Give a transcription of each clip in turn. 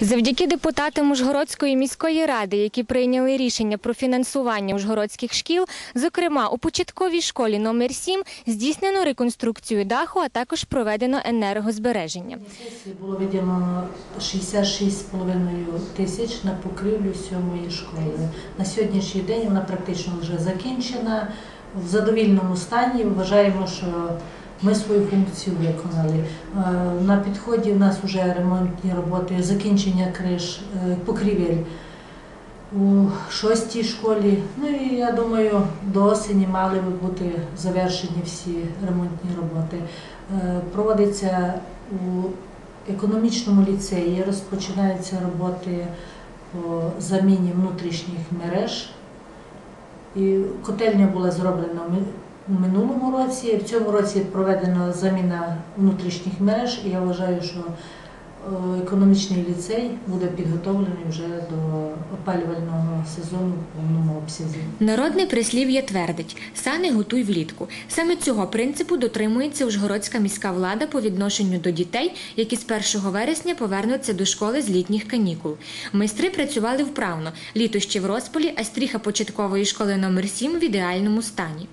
Завдяки депутатам Ужгородської міської ради, які прийняли рішення про фінансування ужгородських шкіл, зокрема у початковій школі номер 7 здійснено реконструкцію даху, а також проведено енергозбереження. Сесії було виділено 66,5 тисяч на покрівлю сьомої школи. На сьогоднішній день вона практично вже закінчена. В задовільному стані вважаємо, що ми свою функцію виконали. На підході в нас вже ремонтні роботи, закінчення криш, е, покрівель у шостій школі. Ну і я думаю, до осені мали би бути завершені всі ремонтні роботи. Е, Проводиться у економічному ліцеї, розпочинаються роботи по заміні внутрішніх мереж. І котельня була зроблена у минулому році. В цьому році проведена заміна внутрішніх мереж, і я вважаю, що е, економічний ліцей буде підготовлений вже до опалювального сезону в повному обсязі. Народне прислів'я твердить: сани готуй влітку. Саме цього принципу дотримується Ужгородська міська влада по відношенню до дітей, які з 1 вересня повернуться до школи з літніх канікул. Майстри працювали вправно, літо ще в розпалі, а стріха початкової школи номер 7 в ідеальному стані.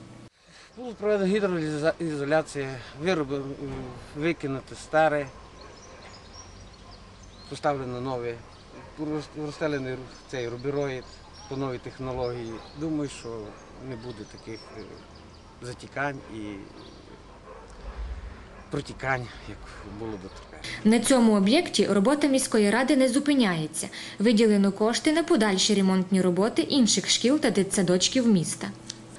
Було проведена гідроізоляція, вироби старе, поставлено нове, розстелений цей рубіроїд по новій технології. Думаю, що не буде таких е, затікань і протікань, як було дотепер. На цьому об'єкті робота міської ради не зупиняється. Виділено кошти на подальші ремонтні роботи інших шкіл та дитсадочків міста.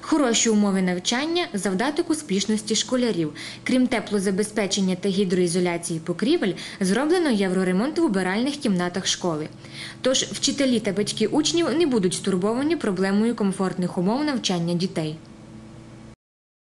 Хороші умови навчання завдаток успішності школярів. Крім теплозабезпечення та гідроізоляції покрівель, зроблено євроремонт в убиральних кімнатах школи. Тож вчителі та батьки учнів не будуть стурбовані проблемою комфортних умов навчання дітей.